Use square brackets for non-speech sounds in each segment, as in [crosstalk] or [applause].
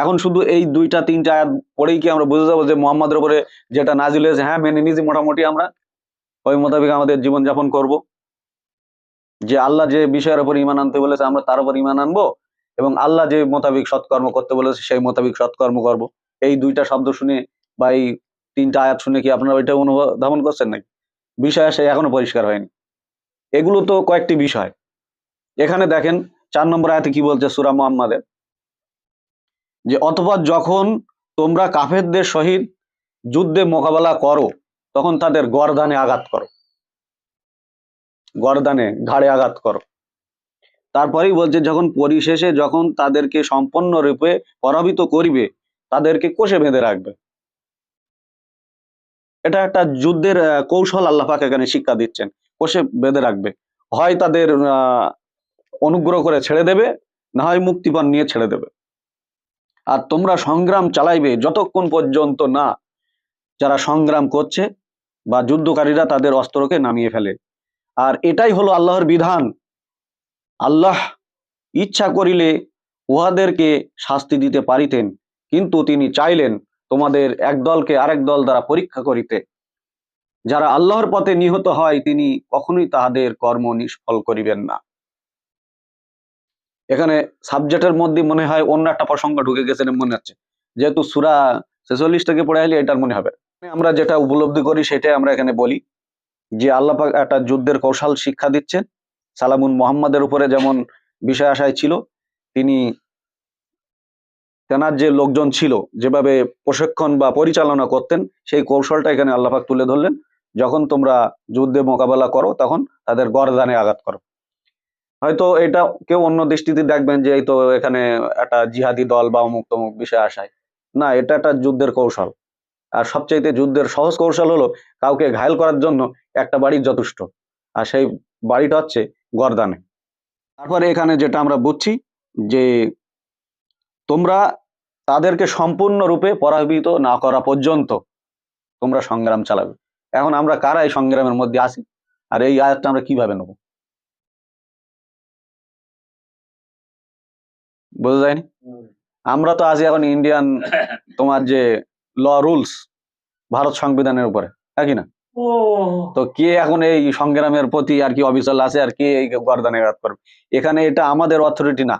এখন শুধু এই দুইটা, তিনটা আয়াত পড়েই কি আমরা বুঝে যাব যে মোহাম্মদের উপরে যেটা নাজিল হয়েছে? হ্যাঁ মেনে নিয়েছি মোটামুটি আমরা। ওই মোতাবেক আমাদের জীবনযাপন করব। যে আল্লাহ যে বিষয়ের উপর ইমান আনতে বলেছে, আমরা তার উপর ইমান আনব এবং আল্লাহ যে মোতাবিক সৎকর্ম করতে বলেছে, সেই মোতাবিক সৎকর্ম করব। এই দুইটা শব্দ শুনে বা এই তিনটা আয়াত শুনে কি আপনারা ওইটা অনুধাবন করছেন নাকি? বিষয় সে এখনও পরিষ্কার হয়নি। এগুলো তো কয়েকটি বিষয়। এখানে দেখেন, চার নম্বর আয়াতে কি বলছে সুরা মোহাম্মদের? যে অতপর যখন তোমরা কাফেরদের সহিত যুদ্ধে মোকাবেলা করো, তখন তাদের গরদানে আঘাত করো। গরদানে ঘাড়ে আঘাত করো। তারপরেই বলছে, যখন পরিশেষে যখন তাদেরকে সম্পূর্ণরূপে পরাভূত করিবে, তাদেরকে কোষে বেঁধে রাখবে। এটা একটা যুদ্ধের কৌশল আল্লাহ পাক এখানে শিক্ষা দিচ্ছেন। কোষে বেঁধে রাখবে। হয় তাদের অনুগ্রহ করে ছেড়ে দেবে, না হয় মুক্তিপণ নিয়ে ছেড়ে দেবে। আর তোমরা সংগ্রাম চালাইবে যতক্ষণ পর্যন্ত না যারা সংগ্রাম করছে বা যুদ্ধকারীরা তাদের অস্ত্রকে নামিয়ে ফেলে। আর এটাই হলো আল্লাহর বিধান। আল্লাহ ইচ্ছা করিলে উহাদেরকে শাস্তি দিতে পারিতেন, কিন্তু তিনি চাইলেন তোমাদের এক দলকে আরেক দল দ্বারা পরীক্ষা করিতে। যারা আল্লাহর পথে নিহত হয়, তিনি কখনোই তাহাদের কর্ম নিষ্ফল করিবেন না। এখানে সাবজেক্টের মধ্যে মনে হয় অন্য একটা প্রসঙ্গ ঢুকে গেছে মনে হচ্ছে। যেহেতু সুরা ছেচল্লিশ থেকে পড়ে আইলে এটার মনে হবে। আমরা যেটা উপলব্ধি করি সেটাই আমরা এখানে বলি যে আল্লাপাক একটা যুদ্ধের কৌশল শিক্ষা দিচ্ছেন। সালামুন মোহাম্মদের উপরে যেমন বিষয় আশায় ছিল, তিনি তেনার যে লোকজন ছিল, যেভাবে প্রশিক্ষণ বা পরিচালনা করতেন, সেই কৌশলটা এখানে আল্লাপাক তুলে ধরলেন। যখন তোমরা যুদ্ধে মোকাবেলা করো, তখন তাদের গরদানে আঘাত করো। হয়তো এটা কেউ অন্য দৃষ্টিতে দেখবেন যে এই তো এখানে একটা জিহাদি দল বা অমুক তমুক বিষয় আসায় না, এটা একটা যুদ্ধের কৌশল। আর সবচাইতে যুদ্ধের সহজ কৌশল হলো কাউকে ঘায়ল করার জন্য একটা বাড়ি যথেষ্ট। আর সেই বাড়িটা হচ্ছে গরদানে। তারপরে এখানে যেটা আমরা বুঝছি যে তোমরা তাদেরকে সম্পূর্ণরূপে পরাভূত না করা পর্যন্ত তোমরা সংগ্রাম চালাবে। এখন আমরা কারা এই সংগ্রামের মধ্যে আছি? আর এই আয়াতটা আমরা কীভাবে নেব? বোঝা যায়নি? আমরা তো আছি এখন ইন্ডিয়ান তোমার যে ল রুলস ভারত সংবিধানের উপরে হ্যাঁ কি না? তো কে এখন এই সংগ্রামের প্রতি আর কি অবিচল আছে আর কে এই গর্দানে আঘাত করবে? এখানে এটা আমাদের অথরিটি না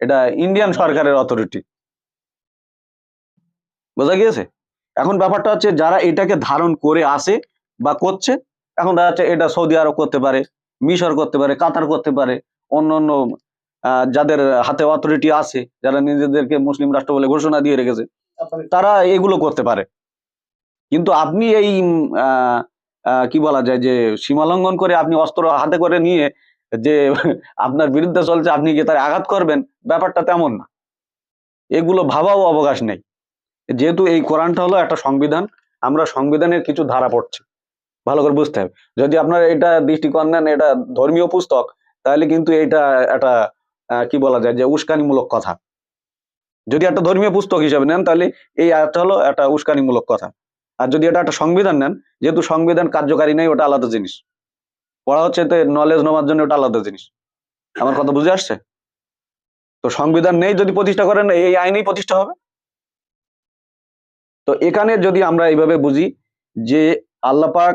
এটা ইন্ডিয়ান সরকারের অথরিটি বোঝা গিয়েছে? এখন ব্যাপারটা হচ্ছে যারা এটাকে ধারণ করে আসে বা করছে এখন দেখা যাচ্ছে এটা সৌদি আরব করতে পারে মিশর করতে পারে কাতার করতে পারে অন্য অন্য যাদের হাতে অথরিটি আছে, যারা নিজেদেরকে মুসলিম রাষ্ট্র বলে ঘোষণা দিয়ে রেখেছে, তারা এগুলো করতে পারে। কিন্তু আপনি এই কি বলা যায় যে, সীমা লঙ্ঘন করে আপনি অস্ত্র হাতে করে নিয়ে যে, [laughs] আপনার বিরুদ্ধে চলছে, আপনি গিয়ে তার আঘাত করবেন? ব্যাপারটা তেমন না। এগুলো ভাবাও অবকাশ নেই। যেহেতু এই কোরআনটা হলো একটা সংবিধান, আমরা সংবিধানের কিছু ধারা পড়ছি। ভালো করে বুঝতে হবে। যদি আপনার এটা দৃষ্টিকোণ নেন, এটা ধর্মীয় পুস্তক, তাহলে কিন্তু এটা একটা কি বলা যায়, যে উস্কানিমূলক কথা। যদি একটা ধর্মীয় পুস্তক হিসেবে নেন, তাহলে এই আয়াতটা হলো একটা উস্কানিমূলক কথা। আর যদি এটা একটা সংবিধান নেন, যেহেতু সংবিধান কার্যকারী নেই, ওটা আলাদা জিনিস। পড়া হচ্ছে তো নলেজ নেওয়ার জন্য ওটা আলাদা জিনিস। আমার কথা বুঝে আসছে? তো সংবিধান নেই যদি প্রতিষ্ঠা করেন, এই আইনেই প্রতিষ্ঠা হবে? তো এখানে যদি আমরা এইভাবে বুঝি যে আল্লাপাক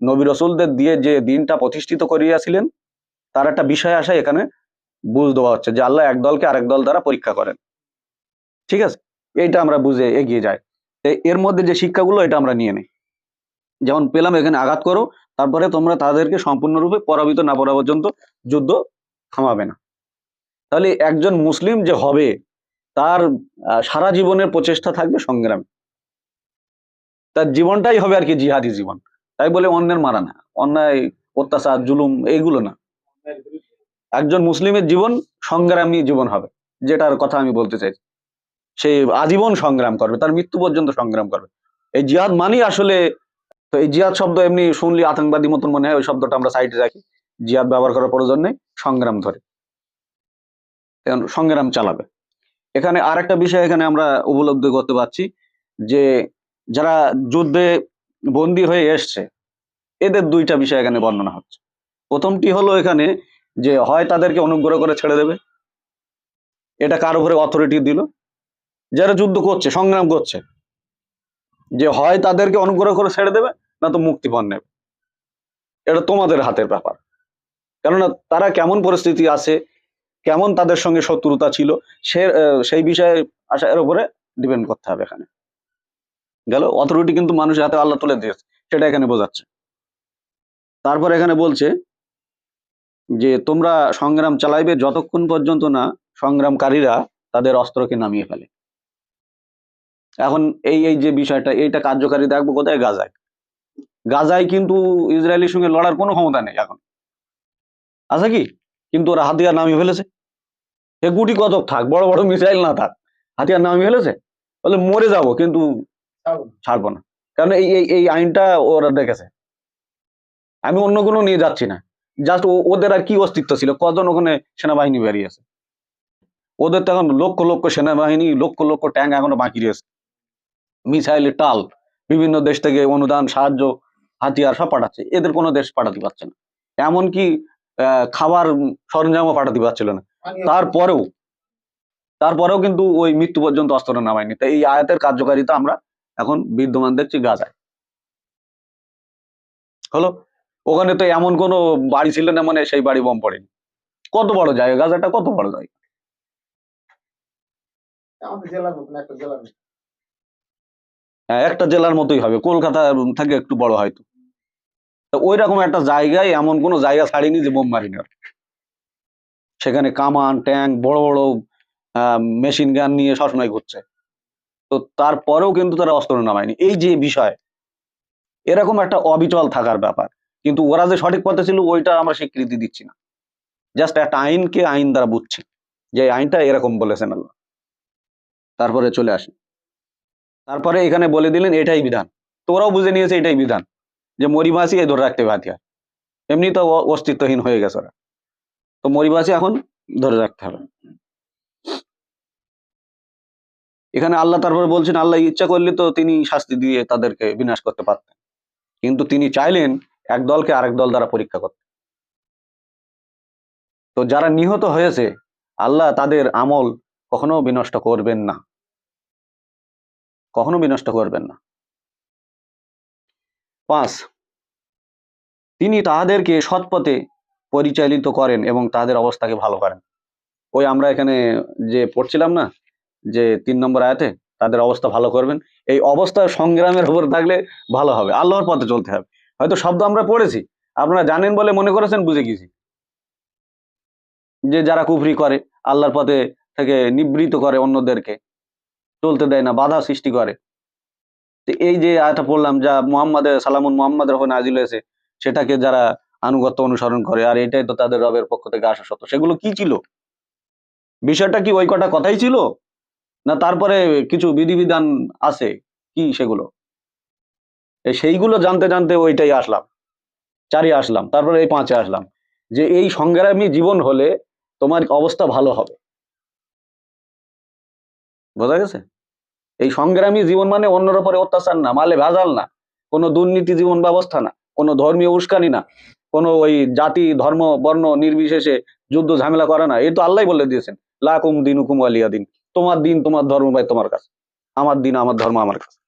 নবী রসুলদের দিয়ে যে দিনটা প্রতিষ্ঠিত করিয়াছিলেন, তার একটা বিষয় আসে এখানে বুঝ দেওয়া হচ্ছে যে আল্লাহ এক দলকে আরেক দল দ্বারা পরীক্ষা করেন। ঠিক আছে? এইটা আমরা বুঝে এগিয়ে যাই। এর মধ্যে যে শিক্ষাগুলো, এটা আমরা নিয়ে নিই। যেমন পেলাম, এখানে আঘাত করো, তারপরে তোমরা তাদেরকে সম্পূর্ণরূপে পরাবিত না পড়া পর্যন্ত যুদ্ধ থামাবে না। তাহলে একজন মুসলিম যে হবে, তার সারা জীবনের প্রচেষ্টা থাকবে সংগ্রামে। তার জীবনটাই হবে আর কি জিহাদি জীবন। তাই বলে অন্যের মারা না। অন্যায়, অত্যাচার, জুলুম, এইগুলো না। একজন মুসলিমের জীবন সংগ্রামী জীবন হবে, যেটার কথা আমি বলতে চাই। সে আজীবন সংগ্রাম করবে, তার মৃত্যু পর্যন্ত সংগ্রাম করবে। এই জিহাদ মানেই আসলে, তো এই জিহাদ শব্দ এমনি শুনলি আতঙ্কবাদী মতন মনে হয়, ওই শব্দটা আমরা সাইডে রাখি। জিহাদ ব্যবহার করার প্রয়োজন নেই, সংগ্রাম ধরে। সংগ্রাম চালাবে। এখানে আরেকটা বিষয় এখানে আমরা উপলব্ধি করতে পারছি, যে যারা যুদ্ধে বন্দী হয়ে এসছে, এদের দুইটা বিষয় এখানে বর্ণনা হচ্ছে। প্রথমটি হলো এখানে যে হয় তাদেরকে অনুগ্রহ করে ছেড়ে দেবে। এটা কার উপরে অথরিটি দিল? যারা যুদ্ধ করছে, সংগ্রাম করছে, যে হয় তাদেরকে অনুগ্রহ করে ছেড়ে দেবে, না তো মুক্তিপণ নেবে। এটা তোমাদের হাতের ব্যাপার। কেননা তারা কেমন পরিস্থিতি আছে, কেমন তাদের সঙ্গে শত্রুতা ছিল, সে সেই বিষয়ে আশার উপরে ডিপেন্ড করতে হবে এখানে। গেল? অথরিটি কিন্তু মানুষের হাতে আল্লাহ তুলে দিয়েছে, সেটা এখানে বোঝাচ্ছে। তারপর এখানে বলছে যে তোমরা সংগ্রাম চালাইবে যতক্ষণ পর্যন্ত না সংগ্রামকারীরা তাদের অস্ত্রকে নামিয়ে ফেলে। এখন এই এই যে বিষয়টা এইটা কার্যকারী দেখব কোথায়? গাজায়। গাজায় কিন্তু ইসরায়েলের সঙ্গে লড়ার কোনো ক্ষমতা নেই এখন। আছে কি? কিন্তু ওরা হাতিয়ার নামিয়ে ফেলেছে। এ গুটি কতক থাক বড় বড় মিসাইল না থাক হাতিয়ার নামিয়ে ফেলেছে? বলে মরে যাব কিন্তু ছাড়বো না। কারণ এই এই এই আইনটা ওরা দেখেছে। আমি অন্য কোনো নিয়ে যাচ্ছি না। জাস্ট ওদের আর কি অস্তিত্ব ছিল? কজন ওখানে সেনাবাহিনী বেরিয়েছে ওদের তো এখন লক্ষ লক্ষ সেনাবাহিনী, লক্ষ লক্ষ ট্যাঙ্ক এখনও বাকি রয়েছে। মিসাইলের টাল, বিভিন্ন দেশ থেকে অনুদান, সাহায্য, হাতিয়ার সব পাঠাচ্ছে। এদের কোনো দেশ পাঠাতে পারছে না। এমনকি খাবার সরঞ্জামও পাঠাতে পারছিল না। তারপরেও তারপরেও কিন্তু ওই মৃত্যু পর্যন্ত অস্ত্র নামায়নি। তাই এই আয়াতের কার্যকারিতা আমরা এখন বিদ্যমান দেখছি গাজায়। হলো? ওখানে তো এমন কোনো বাড়ি ছিল না মানে সেই বাড়ি বম পড়েনি। কত বড় জায়গা? গাজাটা কত বড় জায়গা? হ্যাঁ, একটা জেলার মতোই হবে। কলকাতা থেকে একটু বড় হয়তো। ওই রকম একটা জায়গায় এমন কোনো জায়গা ছাড়িনি যে বোম মারিনি ওরা। সেখানে কামান ট্যাঙ্ক বড় বড় মেশিন গান নিয়ে সবসময় ঘুরছে। তো তারপরেও কিন্তু তারা অস্ত্র নামায়নি। এই যে বিষয় এরকম একটা অবিচল থাকার ব্যাপার। কিন্তু ওরা যে সঠিক পথে ছিল, ওইটা আমরা স্বীকৃতি দিচ্ছি না। জাস্ট একটা আইনকে আইন দ্বারা বুঝছি, যে আইনটা এরকম বলেছেন আল্লাহ। তারপরে চলে আসি। তারপরে এখানে বলে দিলেন, এটাই বিধান। তোরাও বুঝে নিয়েছে, এটাই বিধান। যে মরিবাসী এই ধরে রাখতে হবে হাতিয়ার এমনি তো অস্তিত্বহীন হয়ে গেছে ওরা। তো মরিবাসী এখন ধরে রাখতে হবে। এখানে আল্লাহ তারপর বলছেন, আল্লাহ ইচ্ছা করলে তো তিনি শাস্তি দিয়ে তাদেরকে বিনাশ করতে পারতেন। কিন্তু তিনি চাইলেন এক দলকে আরেক দল দ্বারা পরীক্ষা করতে। তো যারা নিহত হয়েছে, আল্লাহ তাদের আমল কখনো বিনষ্ট করবেন না। কখনো বিনষ্ট করবেন না। পাঁচ, তিনি তাহাদেরকে সৎপথে পরিচালিত করেন এবং তাদের অবস্থাকে ভালো করেন। ওই আমরা এখানে যে পড়ছিলাম না, যে তিন নম্বর আয়াতে, তাদের অবস্থা ভালো করবেন। এই অবস্থা সংগ্রামের উপর থাকলে ভালো হবে, আল্লাহর পথে চলতে হবে। হয়তো শব্দ আমরা পড়েছি। আপনারা জানেন বলে মনে করেছেন, বুঝে গেছি। যে যারা কুফরি করে, আল্লাহর পথে থেকে নিবৃত করে অন্যদেরকে, চলতে দেয় না, বাধা সৃষ্টি করে। এই যে আয়টা পড়লাম, যা মোহাম্মদের সালামুন মোহাম্মদের ওখানে নাজিল হয়েছে, সেটাকে যারা আনুগত্য অনুসরণ করে, আর এটাই তো তাদের রবের পক্ষ থেকে আসা সত্য। সেগুলো কি ছিল? বিষয়টা কি ওই কটা কথাই ছিল? না তারপরে কিছু বিধিবিধান আছে? কি সেগুলো? সেইগুলো জানতে জানতে ওইটাই আসলাম। চারি আসলাম, তারপরে এই পাঁচে আসলাম। যে এই সংগ্রামী জীবন হলে তোমার অবস্থা ভালো হবে। বোঝা গেছে? এই সংগ্রামী জীবন মানে অন্যের উপরে অত্যাচার না, মালে ভেজাল না। কোনো দুর্নীতি জীবন ব্যবস্থা না, কোনো ধর্মীয় উস্কানি না, কোনো ওই জাতি, ধর্ম, বর্ণ নির্বিশেষে যুদ্ধ ঝামেলা করে না। এই তো আল্লাহ বলে দিয়েছেন, লাকুম দিন হুকুম আলিয়া দিন। তোমার দিন তোমার ধর্ম ভাই তোমার কাছে। আমার দিন আমার ধর্ম আমার কাছে।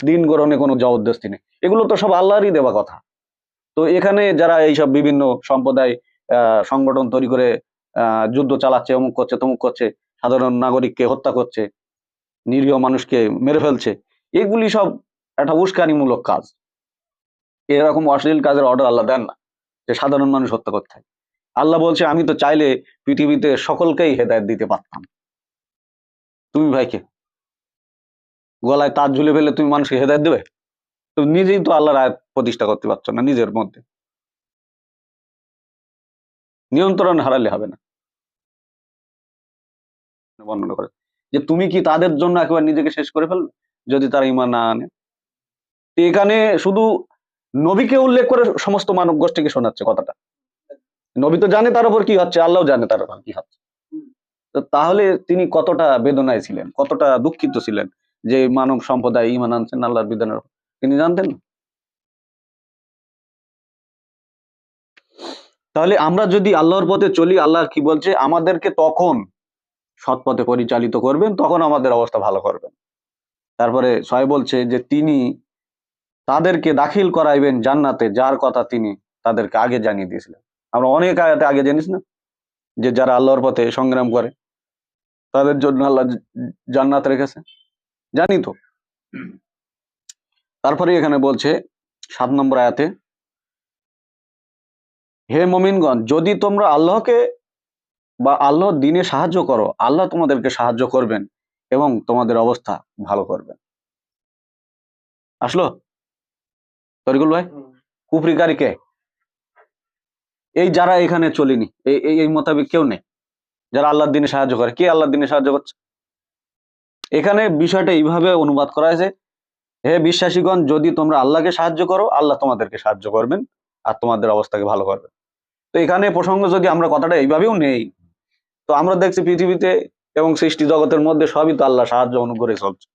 দিন গ্রহণে কোনো জবরদস্তি নেই। এগুলো তো সব আল্লাহরই দেওয়া কথা। তো এখানে যারা এইসব বিভিন্ন সম্প্রদায় সংগঠন তৈরি করে যুদ্ধ চালাচ্ছে, অমুক করছে, তমুক করছে, সাধারণ নাগরিককে হত্যা করছে, নিরীহ মানুষকে মেরে ফেলছে, এগুলি সব একটা উস্কানিমূলক কাজ। এরকম অশ্লীল কাজের অর্ডার আল্লাহ দেন না, যে সাধারণ মানুষ হত্যা করতে হয় আল্লাহ বলছে, আমি তো চাইলে পৃথিবীতে সকলকেই হেদায়ত দিতে পারতাম। তুমি ভাইকে গলায় তার ঝুলে ফেলে তুমি মানুষকে হেদায়ত দেবে? তুমি নিজেই তো আল্লাহর আয়াত প্রতিষ্ঠা করতে পারছ না নিজের মধ্যে। নিয়ন্ত্রণ হারালে হবে না। বর্ণনা করে। যে তুমি কি তাদের জন্য একেবারে নিজেকে শেষ করে ফেলবে? যদি তারা ইমান না আনে। এখানে শুধু নবীকে উল্লেখ করে সমস্ত মানব গোষ্ঠীকে শোনাচ্ছে কথাটা। নবী তো জানে তার উপর কি হচ্ছে আল্লাহ জানে তার উপর কি হচ্ছে। তো তাহলে তিনি কতটা বেদনায় ছিলেন, কতটা দুঃখিত ছিলেন যে মানব সম্প্রদায়, ইমান আনছেন, আল্লাহর বিধানের তিনি জানতেন? তাহলে আমরা যদি আল্লাহর পথে চলি, আল্লাহ কি বলছে? আমাদেরকে তখন সৎ পথে পরিচালিত করবেন, তখন আমাদের অবস্থা ভালো করবেন। তারপরে ছয় বলছে যে, তিনি তাদেরকে দাখিল করাইবেন জান্নাতে, যার কথা তিনি তাদেরকে আগে জানিয়ে দিয়েছিলেন। আমরা অনেক আয়াতে আগে জানিস না? যে যারা আল্লাহর পথে সংগ্রাম করে, তাদের জন্য আল্লাহ জান্নাত রেখেছে। জানি তো। তারপরে এখানে বলছে সাত নম্বর আয়াতে হে মমিনগণ যদি তোমরা আল্লাহকে বা আল্লাহর দিনে সাহায্য করো আল্লাহ তোমাদেরকে সাহায্য করবেন এবং তোমাদের অবস্থা ভালো করবেন। আসলো? তরিকুল ভাই। কুফরিকারী কে? এই যারা এখানে চলিনি এই এই- এই মোতাবেক কেউ নেই যারা আল্লাহর দিনে সাহায্য করে। কে আল্লাহর দিনে সাহায্য করছে? এখানে বিষয়টা এইভাবে অনুবাদ করা হয়েছে। হে বিশ্বাসীগণ, যদি তোমরা আল্লাহকে সাহায্য করো, আল্লাহ তোমাদেরকে সাহায্য করবেন আর তোমাদের অবস্থাকে ভালো করবেন। তো এখানে প্রসঙ্গ যদি আমরা কথাটা এইভাবেও নেই, তো আমরা দেখছি পৃথিবীতে এবং সৃষ্টি জগতের মধ্যে সবই তো আল্লাহ সাহায্য অনুগ্রহে চলছে।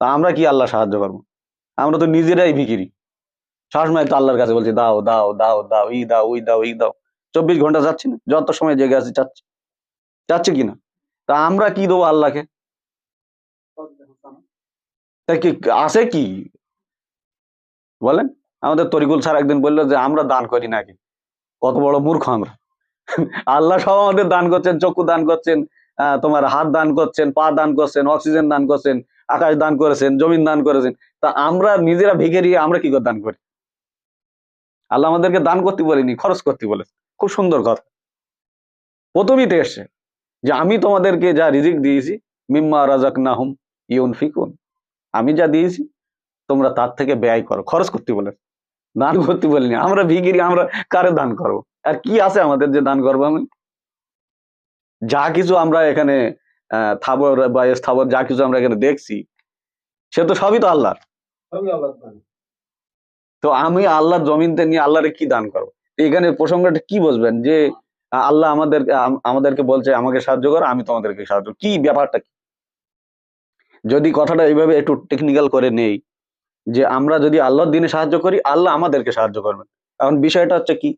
তা আমরা কি আল্লাহ সাহায্য করব? আমরা তো নিজেরাই ভিকিরি সবসময় তো আল্লাহর কাছে বলছি, দাও দাও দাও দাও, ই দাও ওই দাও, ই দাও। চব্বিশ ঘণ্টা যাচ্ছি না, যত সময় জেগে আছি চাচ্ছি চাচ্ছে কিনা তা আমরা কি দেবো আল্লাহকে? তা কি আছে কি? বলেন। আমাদের তরিকুল স্যার একদিন বলল যে, আমরা দান করি নাকি? কত বড় মূর্খ আমরা। আল্লাহ সব আমাদের দান করছেন, চক্ষু দান করছেন তোমার হাত দান করছেন, পা দান করছেন, অক্সিজেন দান করছেন, আকাশ দান করেছেন, জমিন দান করেছেন। তা আমরা নিজেরা ভিখারি আমরা কি করে দান করি? আল্লাহ আমাদেরকে দান করতে বলেনি, খরচ করতে বলেছে। খুব সুন্দর কথা। প্রথমেই তো এসছে যে, আমি তোমাদেরকে যা রিজিক দিয়েছি, মিম্মা রাজাক নাহুম ইউন ফিকুন আমি যা দিয়েছি তোমরা তার থেকে ব্যয় করো। খরচ করতে বলে। দান করতে বলিনি। আমরা ভিগিরি আমরা কারে দান করব? আর কি আছে আমাদের যে দান করব আমি? যা কিছু আমরা এখানে থাবর বা স্থাবর যা কিছু আমরা এখানে দেখছি সে তো সবই তো আল্লাহ আল্লাহর তো আমি আল্লাহর জমিনতে নিয়ে আল্লাহরে কি দান করব? এখানে প্রসঙ্গটা কি বুঝবেন? যে আল্লাহ আমাদের আমাদেরকে বলছে আমাকে সাহায্য করো আমি তোমাদেরকে সাহায্য। কি ব্যাপারটা কি? যদি কথাটা এইভাবে একটু টেকনিক্যাল করে নেই, যে আমরা যদি আল্লাহর দিনে সাহায্য করি, আল্লাহ আমাদেরকে সাহায্য করবেন। এখন বিষয়টা হচ্ছে কি?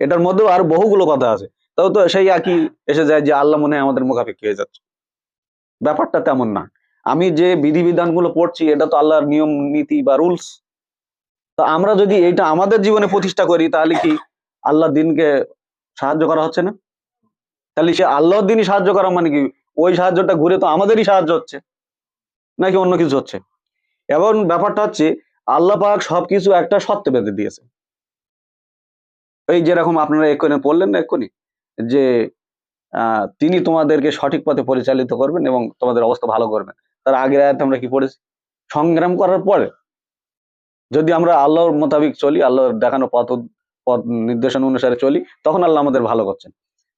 এটার মধ্যেও আর বহুগুলো কথা আছে। তাও তো সেই একই এসে যায় যে আল্লাহ মনে হয় আমাদের মুখাপেক্ষি হয়ে যাচ্ছে। ব্যাপারটা তেমন না। আমি যে বিধিবিধানগুলো পড়ছি, এটা তো আল্লাহর নিয়ম, নীতি বা রুলস। তো আমরা যদি এইটা আমাদের জীবনে প্রতিষ্ঠা করি, তাহলে কি আল্লাহ দিনকে সাহায্য করা হচ্ছে না? তাহলে সে আল্লাহর দিনই সাহায্য করা মানে কি? ওই সাহায্যটা ঘুরে তো আমাদেরই সাহায্য হচ্ছে। নাকি অন্য কিছু হচ্ছে? এবং ব্যাপারটা হচ্ছে, আল্লাহ পাক সবকিছু একটা সত্য বেঁধে দিয়েছে। এই যেরকম আপনারা এক্ষুনি পড়লেন না এক্ষুনি, যে তিনি তোমাদেরকে সঠিক পথে পরিচালিত করবেন এবং তোমাদের অবস্থা ভালো করবেন। তার আগের আয়াতে আমরা কি পড়েছি? সংগ্রাম করার পরে, যদি আমরা আল্লাহর মোতাবিক চলি, আল্লাহর দেখানো পথ পথ নির্দেশনা অনুসারে চলি, তখন আল্লাহ আমাদের ভালো করছেন।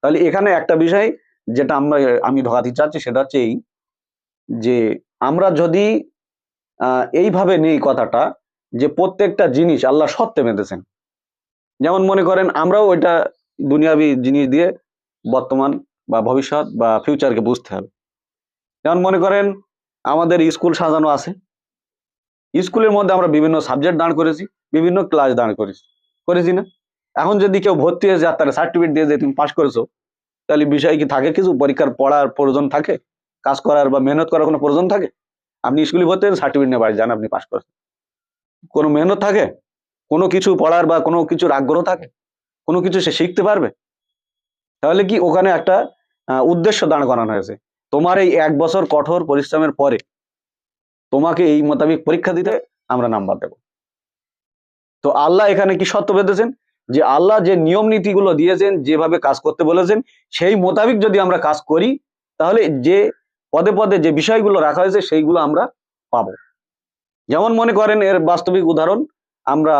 তাহলে এখানে একটা বিষয় যেটা আমরা, আমি ঢোকাতে চাচ্ছি, সেটা হচ্ছে এই যে আমরা যদি এইভাবে নেই কথাটা যে প্রত্যেকটা জিনিস আল্লাহ সত্যে বেঁধেছেন। যেমন মনে করেন আমরাও ওইটা দুনিয়াবি জিনিস দিয়ে বর্তমান বা ভবিষ্যৎ বা ফিউচারকে বুঝতে হবে। যেমন মনে করেন আমাদের স্কুল সাজানো আছে। স্কুলের মধ্যে আমরা বিভিন্ন সাবজেক্ট দাঁড় করেছি, বিভিন্ন ক্লাস দাঁড় করেছি। করেছি না? এখন যদি কেউ ভর্তি হয়ে যায় তার সার্টিফিকেট দিয়ে যে তুমি পাশ করেছ, তাহলে বিষয় কি থাকে? কিছু পরীক্ষার পড়ার প্রয়োজন থাকে? কাজ করার বা মেহনত করার কোনো প্রয়োজন থাকে? আপনি স্কুলে ভর্তি সার্টিফিকেট নিয়ে বাড়ি যান, আপনি পাশ করেছেন। কোনো মেহনত থাকে? কোনো কিছু পড়ার বা কোনো কিছুর আগ্রহ থাকে? কোনো কিছু সে শিখতে পারবে? তাহলে কি ওখানে একটা উদ্দেশ্য দাঁড় করানো হয়েছে। তোমার এই এক বছর কঠোর পরিশ্রমের পরে তোমাকে এই মোতাবেক পরীক্ষা দিতে আমরা নাম্বার দেব। তো আল্লাহ এখানে কি সত্য বেঁধেছেন? যে আল্লাহ যে নিয়ম নীতিগুলো দিয়েছেন, যেভাবে কাজ করতে বলেছেন, সেই মোতাবেক যদি আমরা কাজ করি, তাহলে যে পদে পদে যে বিষয়গুলো রাখা হয়েছে সেইগুলো আমরা পাবো। যেমন মনে করেন এর বাস্তবিক উদাহরণ, আমরা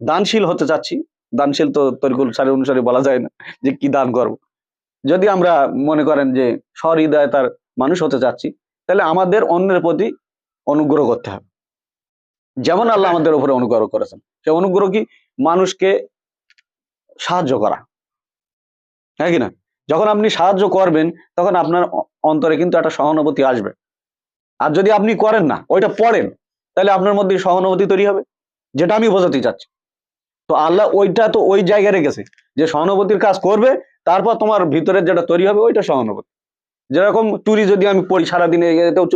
দানশীল হতে চাচ্ছি। দানশীল তো তরিকুল সারের অনুসারে বলা যায় না যে কি দান করব। যদি আমরা মনে করেন যে সহৃদয়তার মানুষ হতে চাচ্ছি, তাহলে আমাদের অন্যের প্রতি অনুগ্রহ করতে হবে। যেমন আল্লাহ আমাদের উপরে অনুগ্রহ করেছেন। সে অনুগ্রহ কি? মানুষকে সাহায্য করা। হ্যাঁ কি না? যখন আপনি সাহায্য করবেন, তখন আপনার অন্তরে কিন্তু একটা সহানুভূতি আসবে। আর যদি আপনি করেন না, ওইটা পড়েন, তাহলে আপনার মধ্যে সহানুভূতি তৈরি হবে। যেটা আমি বোঝাতে চাচ্ছি। তো আল্লাহ ওইটা তো ওই জায়গায় রেখেছে, যে সহানুভূতির কাজ করবে, তারপর তোমার ভিতরে যেটা তৈরি হবে, ওইটা সহানুভূতি। যেরকম চুরি যদি আমি পড়ি, সারাদিনে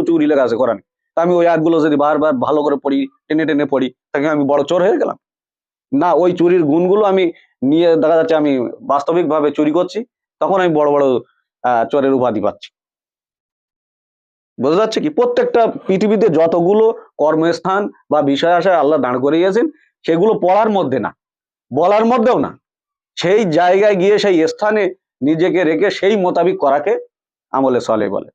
চুরি লেখা আছে কোরআনে। তা আমি ওই আয়াতগুলো যদি বারবার ভালো করে পড়ি, টেনে টেনে পড়ি, তাকে আমি বড় চোর হয়ে গেলাম। না, ওই চুরির গুণগুলো আমি নিয়ে দেখা যাচ্ছে আমি বাস্তবিকভাবে চুরি করছি। তখন আমি বড় বড় চোরের উপাধি পাচ্ছি। বোঝা যাচ্ছে কি? প্রত্যেকটা পৃথিবীতে যতগুলো কর্মস্থান বা বিষয় আশায় আল্লাহ দাঁড় করিয়েছেন সেগুলো পড়ার মধ্যে না। বলার মধ্যেও না। সেই জায়গায় গিয়ে সেই স্থানে নিজেকে রেখে সেই মোতাবিক করাকে আমলে চলে বলে।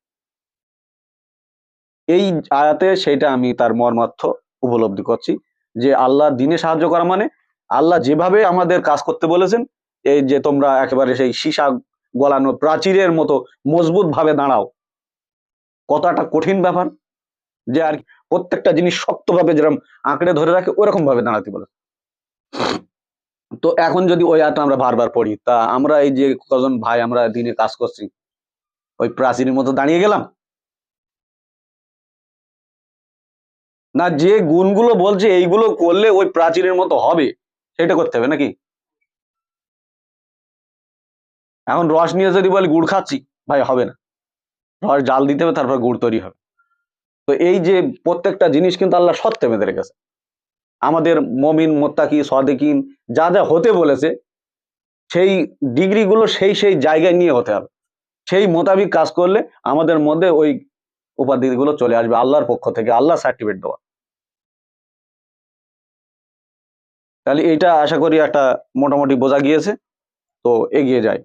এই আয়াতে সেটা আমি তার মর্মার্থ উপলব্ধি করছি যে আল্লাহ দিনে সাহায্য করা মানে আল্লাহ যেভাবে আমাদের কাজ করতে বলেছেন, এই যে তোমরা একেবারে সেই সীসা গলানো প্রাচীরের মতো মজবুত ভাবে দাঁড়াও। কতটা কঠিন ব্যাপার, যে আর প্রত্যেকটা জিনিস শক্তভাবে যেরকম আঁকড়ে ধরে রাখে ওরকম ভাবে দাঁড়াতে বলে। তো এখন যদি ওই আয়াতটা আমরা বারবার পড়ি, তা আমরা এই যে কজন ভাই আমরা দিনে কাজ করছি, ওই প্রাচীরের মতো দাঁড়িয়ে গেলাম? না, যে গুণগুলো বলছে, এইগুলো করলে ওই প্রাচীরের মতো হবে, সেটা করতে হবে নাকি? এখন রস নিয়ে যদি বলি গুড় খাচ্ছি, ভাই হবে না। রস জাল দিতে হবে, তারপর গুড় তৈরি হবে। তো এই যে প্রত্যেকটা জিনিস কিন্তু আল্লাহ সত্যে বেঁধে রেখেছে। আমাদের মমিন, মোত্তাকি, সদেকিন যা যা হতে বলেছে, সেই ডিগ্রিগুলো সেই সেই জায়গায় নিয়ে হতে হবে। সেই মোতাবিক কাজ করলে আমাদের মধ্যে ওই উপাধিগুলো চলে আসবে আল্লাহর পক্ষ থেকে, আল্লাহ সার্টিফিকেট দেওয়া। তাহলে এইটা আশা করি একটা মোটামুটি বোঝা গিয়েছে। তো এগিয়ে যায়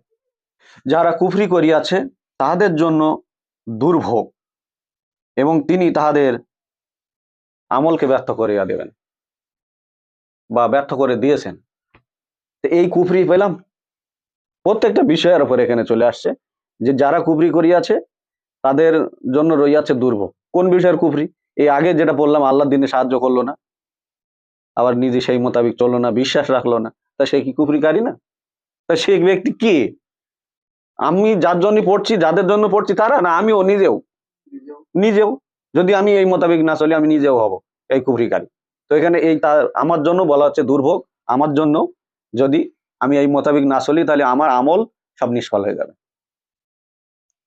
যারা কুফরি করিয়াছে, তাহাদের জন্য দুর্ভোগ এবং তিনি তাহাদের আমলকে ব্যর্থ করিয়া দেবেন বা ব্যর্থ করে দিয়েছেন। তো এই কুফরি পেলাম। প্রত্যেকটা বিষয়ের উপর এখানে চলে আসছে যে যারা কুফরি করিয়াছে, তাদের জন্য রইয়াছে দুর্ভোগ। কোন বিষয়ের কুফরি? এই আগে যেটা বললাম আল্লাহ দিনে সাহায্য করল না। আবার নিজে সেই মোতাবিক চলল না, বিশ্বাস রাখল না। তা সে কি কুফরিকারী না? তা সে ব্যক্তি কে? আমি যার জন্য পড়ছি যাদের জন্য পড়ছি তারা না আমিও নিজেও। নিজেও। যদি আমি এই মোতাবেক না চলি আমি নিজেও হব এই কুফরিকারী। তো এখানে এই তার আমার জন্য বলা হচ্ছে দুর্ভোগ। আমার জন্য যদি আমি এই মোতাবেক না চলি তাহলে আমার আমল সব নিষ্ফল হয়ে যাবে।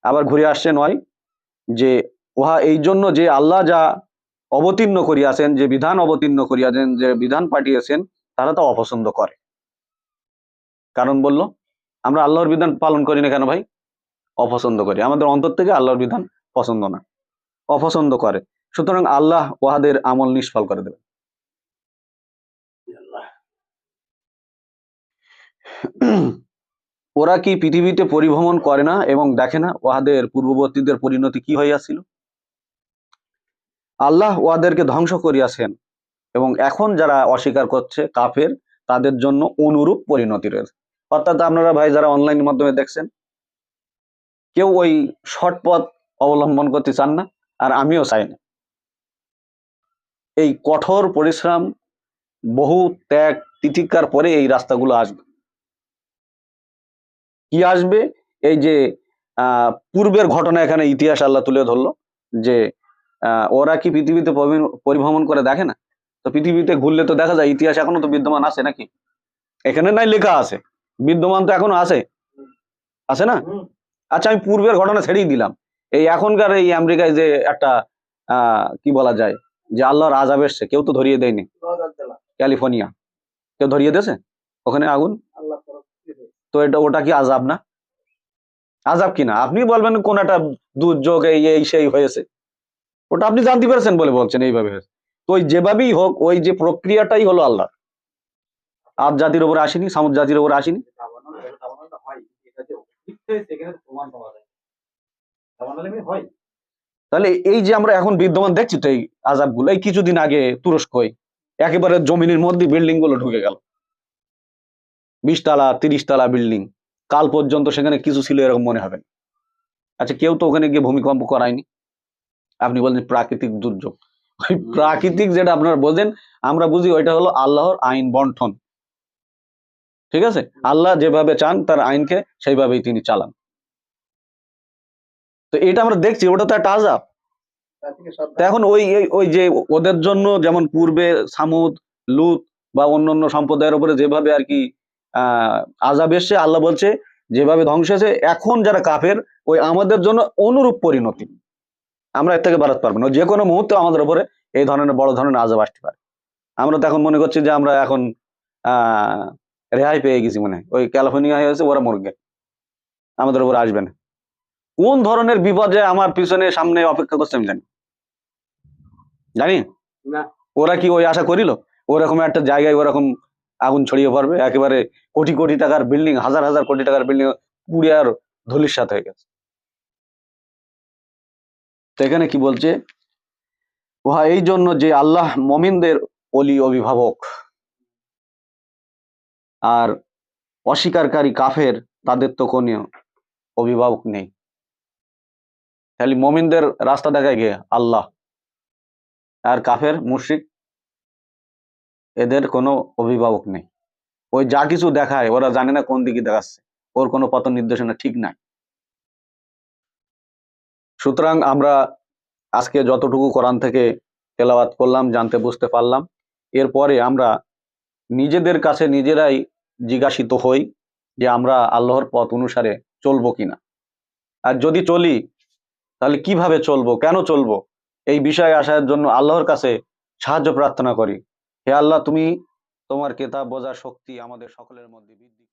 আবার ঘুরে আসছে নয় যে উহা এই জন্য যে আল্লাহ যা অবতীর্ণ করিয়াছেন যে বিধান অবতীর্ণ করিয়াছেন যে বিধান পাঠিয়েছেন তারা তা অপছন্দ করে। কারণ বলল আমরা আল্লাহর বিধান পালন করি না কেন ভাই? অপছন্দ করি। আমাদের অন্তর থেকে আল্লাহর বিধান পছন্দ না। অপছন্দ করে। সুতরাং আল্লাহ ওহাদের আমল নিষ্ফল করে দেবে ওরা কি পৃথিবীতে পরিভ্রমণ করে না এবং দেখে না ওহাদের পূর্ববর্তীদের পরিণতি কি হইয়াছিল? আল্লাহ ওয়াদেরকে ধ্বংস করিয়াছেন এবং এখন যারা অস্বীকার করছে কাফের, তাদের জন্য অনুরূপ পরিণতি রয়েছে। অর্থাৎ আপনারা ভাই যারা অনলাইন মাধ্যমে দেখছেন, কেউ ওই শর্ট পথ অবলম্বন করতে চান না, আর আমিও চাই না। এই কঠোর পরিশ্রম, বহু ত্যাগ, তিতিক্ষার পরে এই রাস্তাগুলো আসবে। কি আসবে? এই যে পূর্বের ঘটনা এখানে ইতিহাস আল্লাহ তুলে ধরলো, যে ওরা কি পৃথিবীতে পরি- পরিভ্রমণ করে দেখে না? তো পৃথিবীতে ঘুরলে তো দেখা যায়, ইতিহাস এখনও তো বিদ্যমান আছে নাকি? এখানে নাই, লেখা আছে। বিদ্যমান তো এখনও আছে। আছে না? আচ্ছা আমি পূর্বের ঘটনা ছেড়েই দিলাম। এই এখনকার এই আমেরিকায় যে একটা আহ কি বলা যায় যে আল্লাহর আজাব এসছে কেউ তো ধরিয়ে দেয়নি। ক্যালিফোর্নিয়া। কেউ ধরিয়ে দিয়েছে? ওখানে আগুন। তো এটা ওটা কি আজাব না? আজাব কি না? আপনি বলবেন কোন একটা দুর্যোগ এই এই সেই হয়েছে। ওটা আপনি জানতে পেরেছেন বলে বলছেন এইভাবে হয়েছে। তো ওই যেভাবেই হোক ওই যে প্রক্রিয়াটাই হলো আল্লাহ আজ জাতির উপর আসেনি, সামুদ জাতির উপর আসেনি। তাহলে এই যে আমরা এখন বিদ্যমান দেখছি তো এই আজাবগুলো এই কিছুদিন আগে তুরস্কই একেবারে জমিনের মধ্যে বিল্ডিংগুলো ঢুকে গেল। বিশ তালা তিরিশ তালা বিল্ডিং, কাল পর্যন্ত সেখানে কিছু ছিল এরকম মনে হবে। আচ্ছা কেউ তো ওখানে গিয়ে ভূমিকম্প করায়নি। আপনি বলছেন প্রাকৃতিক দুর্যোগ। ওই প্রাকৃতিক যেটা আপনারা বোঝেন, আমরা বুঝি ওইটা হলো আল্লাহর আইন বন্টন। ঠিক আছে? আল্লাহ যেভাবে চান তার আইনকে সেইভাবেই তিনি চালান। তো এটা আমরা দেখছি, ওটা তো একটা আজাব এখন ওই ওই যে ওদের জন্য যেমন পূর্বে সামুদ, লুত বা অন্যান্য সম্প্রদায়ের উপরে যেভাবে আর কি আহ আজাব এসছে, আল্লাহ বলছে যেভাবে ধ্বংস হয়েছে, এখন যারা কাফের, ওই আমাদের জন্য অনুরূপ পরিণতি। আমরা এর থেকে বাড়াতে পারব না। যে কোনো মুহূর্তে আমাদের উপরে এই ধরনের বড় ধরনের আজব আসতে পারে। আমরা তো এখন মনে করছি যে আমরা এখন আহ রেহাই পেয়ে গেছি মনে হয়। ওই ক্যালিফোর্নিয়া হয়ে গেছে ওরা মরবে। আমাদের উপর আসবে না। কোন ধরনের বিপদে আমার পিছনে সামনে অপেক্ষা করছে আমি জানি জানি? ওরা কি ওই আশা করিল? ওরকম একটা জায়গায় ওরকম আগুন ছড়িয়ে পড়বে একেবারে কোটি কোটি টাকার বিল্ডিং হাজার হাজার কোটি টাকার বিল্ডিং পুড়ে আর ধুলির সাথে হয়ে গেছে। তো এখানে কি বলছে? উহা এই জন্য যে আল্লাহ মমিনদের অলি অভিভাবক। আর অস্বীকারী কাফের তাদের তো কোনো অভিভাবক নেই। খালি মমিনদের রাস্তা দেখায় গিয়ে আল্লাহ। আর কাফের, মুশরিক, এদের কোনো অভিভাবক নেই। ওই যা কিছু দেখায়, ওরা জানে না কোন দিকে দেখাচ্ছে। ওর কোনো পথ নির্দেশনা ঠিক নাই। সুতরাং আমরা আজকে যতটুকু কোরআন থেকে তেলাওয়াত করলাম, জানতে বুঝতে পারলাম। এরপরে আমরা নিজেদের কাছে নিজেরাই জিজ্ঞাসিত হই যে আমরা আল্লাহর পথ অনুসারে চলবো কিনা আর যদি চলি, তাহলে কীভাবে চলবো, কেন চলবো এই বিষয়ে আসার জন্য আল্লাহর কাছে সাহায্য প্রার্থনা করি হে আল্লাহ, তুমি তোমার কেতাব বোঝার শক্তি আমাদের সকলের মধ্যে বৃদ্ধি।